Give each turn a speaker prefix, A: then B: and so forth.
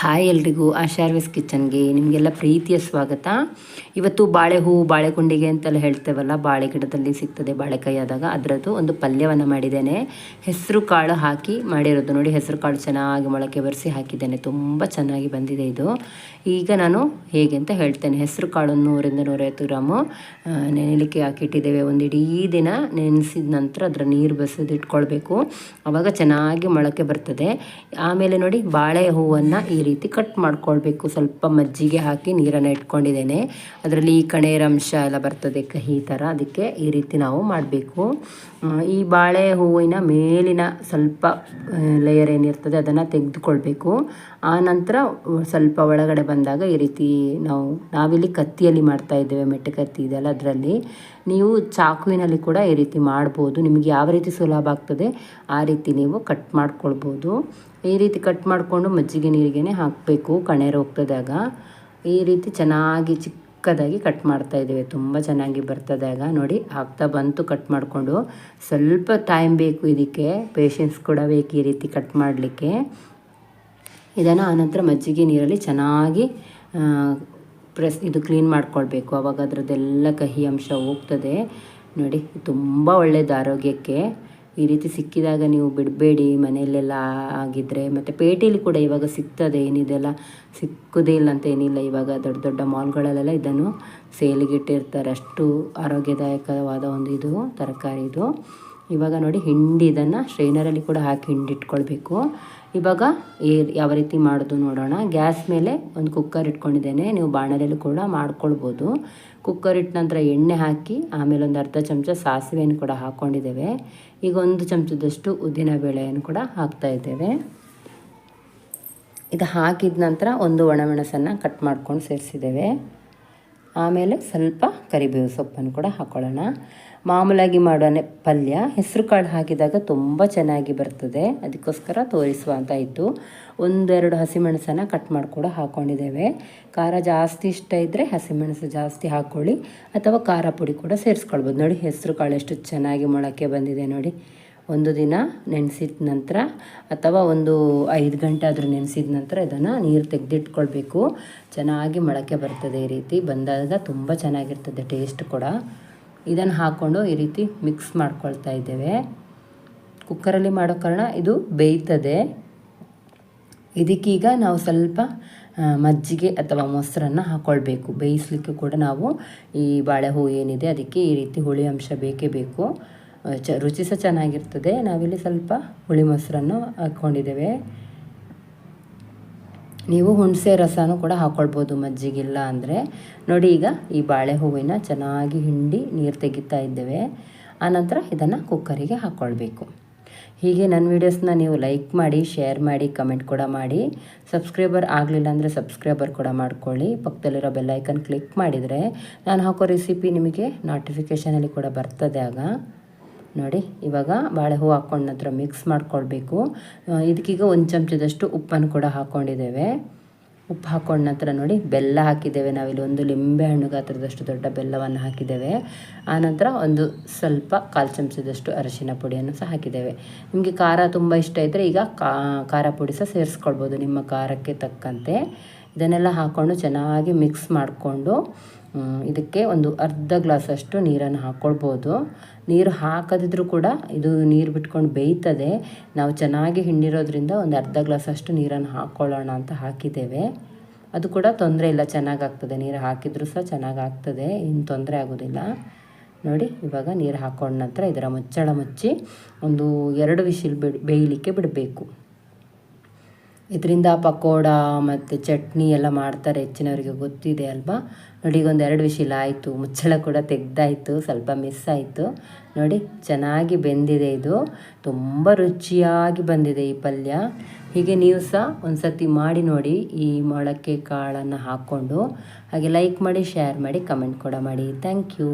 A: Hi ಎಲ್ರಿಗೂ ಆಶಾರ್ವಿಸ್ ಕಿಚನ್ಗೆ ನಿಮಗೆಲ್ಲ ಪ್ರೀತಿಯ ಸ್ವಾಗತ. ಇವತ್ತು ಬಾಳೆ ಹೂವು ಬಾಳೆಗುಂಡಿಗೆ ಅಂತೆಲ್ಲ ಹೇಳ್ತೇವಲ್ಲ, ಬಾಳೆ ಗಿಡದಲ್ಲಿ ಸಿಗ್ತದೆ ಬಾಳೆಕಾಯಿ ಆದಾಗ. ಅದರದ್ದು ಒಂದು ಪಲ್ಯವನ್ನು ಮಾಡಿದ್ದೇನೆ. ಹೆಸರು ಕಾಳು ಹಾಕಿ ಮಾಡಿರೋದು ನೋಡಿ, ಹೆಸರು ಕಾಳು ಚೆನ್ನಾಗಿ ಮೊಳಕೆ ಬರೆಸಿ ಹಾಕಿದ್ದೇನೆ. ತುಂಬ ಚೆನ್ನಾಗಿ ಬಂದಿದೆ ಇದು. ಈಗ ನಾನು ಹೇಗೆ ಅಂತ ಹೇಳ್ತೇನೆ. ಹೆಸರು ಕಾಳು ನೂರಿಂದ ನೂರೈವತ್ತು ಗ್ರಾಮು. ನೆನೆಲಿಕ್ಕೆ ಹಾಕಿಟ್ಟಿದ್ದೇವೆ. ಒಂದು ಇಡೀ ದಿನ ನೆನೆಸಿದ ನಂತರ ಅದರ ನೀರು ಬಸದಿಟ್ಕೊಳ್ಬೇಕು ಆವಾಗ ಚೆನ್ನಾಗಿ ಮೊಳಕೆ ಬರ್ತದೆ. ಆಮೇಲೆ ನೋಡಿ ಬಾಳೆ ಹೂವನ್ನು ಈ ರೀತಿ ಕಟ್ ಮಾಡ್ಕೊಳ್ಬೇಕು. ಸ್ವಲ್ಪ ಮಜ್ಜಿಗೆ ಹಾಕಿ ನೀರನ್ನು ಇಟ್ಕೊಂಡಿದ್ದೇನೆ. ಅದರಲ್ಲಿ ಈ ಕಣೇರ ಅಂಶ ಎಲ್ಲ ಬರ್ತದೆ ಕಹಿ ಥರ ಅದಕ್ಕೆ ಈ ರೀತಿ ನಾವು ಮಾಡಬೇಕು. ಈ ಬಾಳೆ ಹೂವಿನ ಮೇಲಿನ ಸ್ವಲ್ಪ ಲೇಯರ್ ಏನಿರ್ತದೆ ಅದನ್ನು ತೆಗೆದುಕೊಳ್ಬೇಕು. ಆ ನಂತರ ಸ್ವಲ್ಪ ಒಳಗಡೆ ಬಂದಾಗ ಈ ರೀತಿ ನಾವು ನಾವಿಲ್ಲಿ ಕತ್ತಿಯಲ್ಲಿ ಮಾಡ್ತಾ ಇದ್ದೇವೆ, ಮೆಟ್ಟೆ ಕತ್ತಿ ಇದೆಯಲ್ಲ ಅದರಲ್ಲಿ. ನೀವು ಚಾಕುವಿನಲ್ಲಿ ಕೂಡ ಈ ರೀತಿ ಮಾಡ್ಬೋದು. ನಿಮಗೆ ಯಾವ ರೀತಿ ಸುಲಭ ಆಗ್ತದೆ ಆ ರೀತಿ ನೀವು ಕಟ್ ಮಾಡ್ಕೊಳ್ಬೋದು. ಈ ರೀತಿ ಕಟ್ ಮಾಡಿಕೊಂಡು ಮಜ್ಜಿಗೆ ನೀರಿಗೆ ಹಾಕಬೇಕು ಕಣೇರು ಹೋಗ್ತದಾಗ ಈ ರೀತಿ ಚೆನ್ನಾಗಿ ಚಿಕ್ಕದಾಗಿ ಕಟ್ ಮಾಡ್ತಾ ಇದ್ದೇವೆ. ತುಂಬ ಚೆನ್ನಾಗಿ ಬರ್ತದೆ ಆಗ. ನೋಡಿ ಹಾಕ್ತಾ ಬಂತು ಕಟ್ ಮಾಡಿಕೊಂಡು. ಸ್ವಲ್ಪ ಟೈಮ್ ಬೇಕು ಇದಕ್ಕೆ. ಪೇಷನ್ಸ್ ಕೂಡ ಬೇಕು ಈ ರೀತಿ ಕಟ್ ಮಾಡಲಿಕ್ಕೆ. ಇದನ್ನು ಆನಂತರ ಮಜ್ಜಿಗೆ ನೀರಲ್ಲಿ ಚೆನ್ನಾಗಿ ಪ್ರೆಸ್ ಇದು ಕ್ಲೀನ್ ಮಾಡ್ಕೊಳ್ಬೇಕು. ಆವಾಗ ಅದರದ್ದೆಲ್ಲ ಕಹಿ ಅಂಶ ಹೋಗ್ತದೆ. ನೋಡಿ, ತುಂಬ ಒಳ್ಳೆಯದು ಆರೋಗ್ಯಕ್ಕೆ. ಈ ರೀತಿ ಸಿಕ್ಕಿದಾಗ ನೀವು ಬಿಡಬೇಡಿ, ಮನೆಯಲ್ಲೆಲ್ಲ ಆಗಿದ್ದರೆ ಮತ್ತು ಪೇಟೆಯಲ್ಲಿ ಕೂಡ ಇವಾಗ ಸಿಗ್ತದೆ, ಏನಿದೆಲ್ಲ ಸಿಕ್ಕುದೇ ಇಲ್ಲ ಅಂತ ಏನಿಲ್ಲ. ಇವಾಗ ದೊಡ್ಡ ದೊಡ್ಡ ಮಾಲ್ಗಳಲ್ಲೆಲ್ಲ ಇದನ್ನು ಸೇಲಿಗೆ ಇಟ್ಟಿರ್ತಾರೆ. ಅಷ್ಟು ಆರೋಗ್ಯದಾಯಕವಾದ ಒಂದು ಇದು, ತರಕಾರಿ ಇದು. ಇವಾಗ ನೋಡಿ, ಹಿಂಡಿ ಇದನ್ನು ಸ್ಟ್ರೈನರಲ್ಲಿ ಕೂಡ ಹಾಕಿ ಹಿಂಡಿಟ್ಕೊಳ್ಬೇಕು ಇವಾಗ ಈ ಯಾವ ರೀತಿ ಮಾಡೋದು ನೋಡೋಣ. ಗ್ಯಾಸ್ ಮೇಲೆ ಒಂದು ಕುಕ್ಕರ್ ಇಟ್ಕೊಂಡಿದ್ದೇನೆ. ನೀವು ಬಾಣಲೆಯಲ್ಲಿ ಕೂಡ ಮಾಡ್ಕೊಳ್ಬೋದು. ಕುಕ್ಕರ್ ಇಟ್ಟ ನಂತರ ಎಣ್ಣೆ ಹಾಕಿ ಆಮೇಲೆ ಒಂದು ಅರ್ಧ ಚಮಚ ಸಾಸಿವೆಯನ್ನು ಕೂಡ ಹಾಕ್ಕೊಂಡಿದ್ದೇವೆ ಈಗ ಒಂದು ಚಮಚದಷ್ಟು ಉದ್ದಿನ ಬೇಳೆಯನ್ನು ಕೂಡ ಹಾಕ್ತಾ ಇದ್ದೇವೆ. ಇದು ಹಾಕಿದ ನಂತರ ಒಂದು ಒಣಮೆಣಸನ್ನು ಕಟ್ ಮಾಡ್ಕೊಂಡು ಸೇರಿಸಿದ್ದೇವೆ. ಆಮೇಲೆ ಸ್ವಲ್ಪ ಕರಿಬೇವು ಸೊಪ್ಪನ್ನು ಕೂಡ ಹಾಕೊಳ್ಳೋಣ. ಮಾಮೂಲಾಗಿ ಮಾಡೋ ನೆ- ಪಲ್ಯ. ಹೆಸರು ಕಾಳು ಹಾಕಿದಾಗ ತುಂಬ ಚೆನ್ನಾಗಿ ಬರ್ತದೆ. ಅದಕ್ಕೋಸ್ಕರ ತೋರಿಸುವ ಅಂತ ಇತ್ತು ಒಂದೆರಡು ಹಸಿಮೆಣಸನ್ನು ಕಟ್ ಮಾಡಿ ಕೂಡ ಹಾಕ್ಕೊಂಡಿದ್ದೇವೆ ಖಾರ ಜಾಸ್ತಿ ಇಷ್ಟ ಇದ್ದರೆ ಹಸಿಮೆಣಸು ಜಾಸ್ತಿ ಹಾಕ್ಕೊಳ್ಳಿ ಅಥವಾ ಖಾರ ಪುಡಿ ಕೂಡ ಸೇರಿಸ್ಕೊಳ್ಬೋದು. ನೋಡಿ, ಹೆಸರು ಕಾಳು ಎಷ್ಟು ಚೆನ್ನಾಗಿ ಮೊಳಕೆ ಬಂದಿದೆ ನೋಡಿ. ಒಂದು ದಿನ ನೆನೆಸಿದ ನಂತರ ಅಥವಾ ಒಂದು ಐದು ಗಂಟೆ ಆದರೂ ನೆನೆಸಿದ ನಂತರ ಇದನ್ನು ನೀರು ತೆಗೆದಿಟ್ಕೊಳ್ಬೇಕು. ಚೆನ್ನಾಗಿ ಮೊಳಕೆ ಬರ್ತದೆ ಈ ರೀತಿ. ಬಂದಾಗ ತುಂಬ ಚೆನ್ನಾಗಿರ್ತದೆ ಟೇಸ್ಟ್ ಕೂಡ. ಇದನ್ನು ಹಾಕ್ಕೊಂಡು ಈ ರೀತಿ ಮಿಕ್ಸ್ ಮಾಡ್ಕೊಳ್ತಾ ಇದ್ದೇವೆ. ಕುಕ್ಕರಲ್ಲಿ ಮಾಡೋ ಕಾರಣ ಇದು ಬೇಯ್ತದೆ. ಇದಕ್ಕೀಗ ನಾವು ಸ್ವಲ್ಪ ಮಜ್ಜಿಗೆ ಅಥವಾ ಮೊಸರನ್ನು ಹಾಕ್ಕೊಳ್ಬೇಕು ಬೇಯಿಸ್ಲಿಕ್ಕೆ ಕೂಡ ನಾವು ಈ ಬಾಳೆಹೂ ಏನಿದೆ ಅದಕ್ಕೆ ಈ ರೀತಿ ಹುಳಿ ಅಂಶ ಬೇಕೇ ಬೇಕು. ಚ, ರುಚಿ ಸಹ ಚೆನ್ನಾಗಿರ್ತದೆ. ನಾವಿಲ್ಲಿ ಸ್ವಲ್ಪ ಹುಳಿ ಮೊಸರನ್ನು ಹಾಕ್ಕೊಂಡಿದ್ದೇವೆ ನೀವು ಹುಣಸೆ ರಸನೂ ಕೂಡ ಹಾಕ್ಕೊಳ್ಬೋದು ಮಜ್ಜಿಗಿಲ್ಲ ಅಂದರೆ. ನೋಡಿ ಈಗ ಈ ಬಾಳೆ ಹೂವಿನ ಚೆನ್ನಾಗಿ ಹಿಂಡಿ ನೀರು ತೆಗಿತಾ ಇದ್ದೇವೆ. ಆನಂತರ ಇದನ್ನು ಕುಕ್ಕರಿಗೆ ಹಾಕ್ಕೊಳ್ಬೇಕು ಹೀಗೆ ನನ್ನ ವೀಡಿಯೋಸ್ನ ನೀವು ಲೈಕ್ ಮಾಡಿ ಶೇರ್ ಮಾಡಿ ಕಮೆಂಟ್ ಕೂಡ ಮಾಡಿ. ಸಬ್ಸ್ಕ್ರೈಬರ್ ಆಗಲಿಲ್ಲ ಅಂದರೆ ಸಬ್ಸ್ಕ್ರೈಬರ್ ಕೂಡ ಮಾಡ್ಕೊಳ್ಳಿ. ಪಕ್ಕದಲ್ಲಿರೋ ಬೆಲ್ಲೈಕನ್ ಕ್ಲಿಕ್ ಮಾಡಿದರೆ ನಾನು ಹಾಕೋ ರೆಸಿಪಿ ನಿಮಗೆ ನೋಟಿಫಿಕೇಷನಲ್ಲಿ ಕೂಡ ಬರ್ತದೆ ಆಗ. ನೋಡಿ, ಇವಾಗ ಬಾಳೆ ಹೂವು ಹಾಕ್ಕೊಂಡ ನಂತರ ಮಿಕ್ಸ್ ಮಾಡ್ಕೊಳ್ಬೇಕು. ಇದಕ್ಕೀಗ ಒಂದು ಚಮಚದಷ್ಟು ಉಪ್ಪನ್ನು ಕೂಡ ಹಾಕ್ಕೊಂಡಿದ್ದೇವೆ ಉಪ್ಪು ಹಾಕ್ಕೊಂಡ ನಂತರ ನೋಡಿ, ಬೆಲ್ಲ ಹಾಕಿದ್ದೇವೆ. ನಾವಿಲ್ಲಿ ಒಂದು ಲಿಂಬೆ ಹಣ್ಣು ಗಾತ್ರದಷ್ಟು ದೊಡ್ಡ ಬೆಲ್ಲವನ್ನು ಹಾಕಿದ್ದೇವೆ. ಆನಂತರ ಒಂದು ಸ್ವಲ್ಪ ಕಾಲು ಚಮಚದಷ್ಟು ಅರಿಶಿನ ಪುಡಿಯನ್ನು ಸಹ ಹಾಕಿದ್ದೇವೆ. ನಿಮಗೆ ಖಾರ ತುಂಬ ಇಷ್ಟ ಇದ್ದರೆ ಈಗ ಖಾರ ಪುಡಿ ಸಹ ಸೇರಿಸ್ಕೊಳ್ಬೋದು ನಿಮ್ಮ ಖಾರಕ್ಕೆ ತಕ್ಕಂತೆ. ಇದನ್ನೆಲ್ಲ ಹಾಕ್ಕೊಂಡು ಚೆನ್ನಾಗಿ ಮಿಕ್ಸ್ ಮಾಡಿಕೊಂಡು ಇದಕ್ಕೆ ಒಂದು ಅರ್ಧ ಗ್ಲಾಸಷ್ಟು ನೀರನ್ನು ಹಾಕ್ಕೊಳ್ಬೋದು ನೀರು ಹಾಕದಿದ್ರೂ ಕೂಡ ಇದು ನೀರು ಬಿಟ್ಕೊಂಡು ಬೇಯ್ತದೆ. ನಾವು ಚೆನ್ನಾಗಿ ಹಿಂಡಿರೋದ್ರಿಂದ ಒಂದು ಅರ್ಧ ಗ್ಲಾಸಷ್ಟು ನೀರನ್ನು ಹಾಕ್ಕೊಳ್ಳೋಣ ಅಂತ ಹಾಕಿದ್ದೇವೆ. ಅದು ಕೂಡ ತೊಂದರೆ ಇಲ್ಲ, ಚೆನ್ನಾಗಾಗ್ತದೆ. ನೀರು ಹಾಕಿದರೂ ಸಹ ಚೆನ್ನಾಗಾಗ್ತದೆ. ಏನು ತೊಂದರೆ ಆಗೋದಿಲ್ಲ. ನೋಡಿ, ಇವಾಗ ನೀರು ಹಾಕೊಂಡ ನಂತರ ಇದರ ಮುಚ್ಚಳ ಮುಚ್ಚಿ ಒಂದು ಎರಡು ವಿಶಿಲ್ ಬಿಡ್, ಬೇಯಲಿಕ್ಕೆ ಬಿಡಬೇಕು. ಇದರಿಂದ ಪಕೋಡ ಮತ್ತು ಚಟ್ನಿ ಎಲ್ಲ ಮಾಡ್ತಾರೆ ಹೆಚ್ಚಿನವರಿಗೆ ಗೊತ್ತಿದೆ ಅಲ್ವಾ? ನೋಡಿ ಈಗ ಒಂದು ಎರಡು ವಿಶಿಲ್ ಆಯಿತು. ಮುಚ್ಚಳ ಕೂಡ ತೆಗ್ದಾಯಿತು. ಸ್ವಲ್ಪ ಮಿಸ್ ಆಯಿತು. ನೋಡಿ, ಚೆನ್ನಾಗಿ ಬೆಂದಿದೆ ಇದು. ತುಂಬ ರುಚಿಯಾಗಿ ಬಂದಿದೆ ಈ ಪಲ್ಯ. ಹೀಗೆ ನೀವು ಸಹ ಒಂದು ಸತಿ ಮಾಡಿ ನೋಡಿ ಈ ಮೊಳಕೆ ಕಾಳನ್ನು ಹಾಕ್ಕೊಂಡು. ಹಾಗೆ ಲೈಕ್ ಮಾಡಿ ಶೇರ್ ಮಾಡಿ ಕಮೆಂಟ್ ಕೂಡ ಮಾಡಿ. Thank you